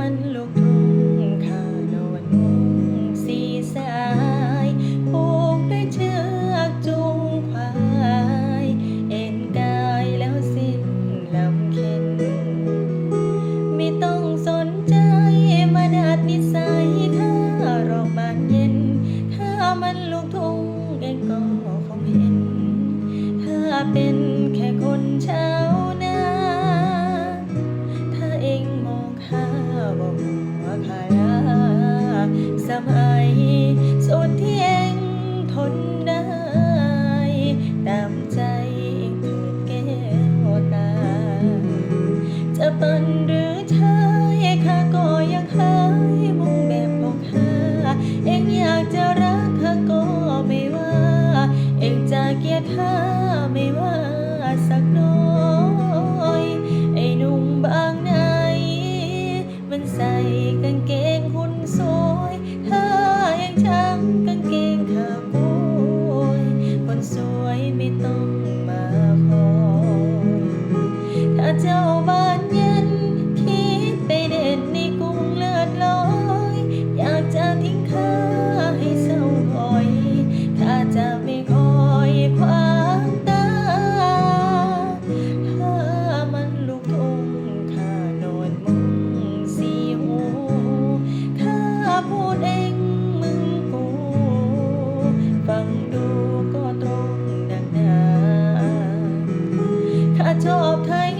มันลูกทุ่งขานอนมสีสายผูกด้วยเชือกจูงควาย เอ็นกายแล้วสิ้นลำเข็น ไม่ต้องสนใจมานาดนิสัยถ้ารอกบานเย็น ถ้ามันลูกทุ่งเองก็คงเห็น ถ้าเป็นแค่คนเช้า มัยส่วนที่เองทนได้ ตามใจเแก้วตา จะเป็นหรือ talk tiny.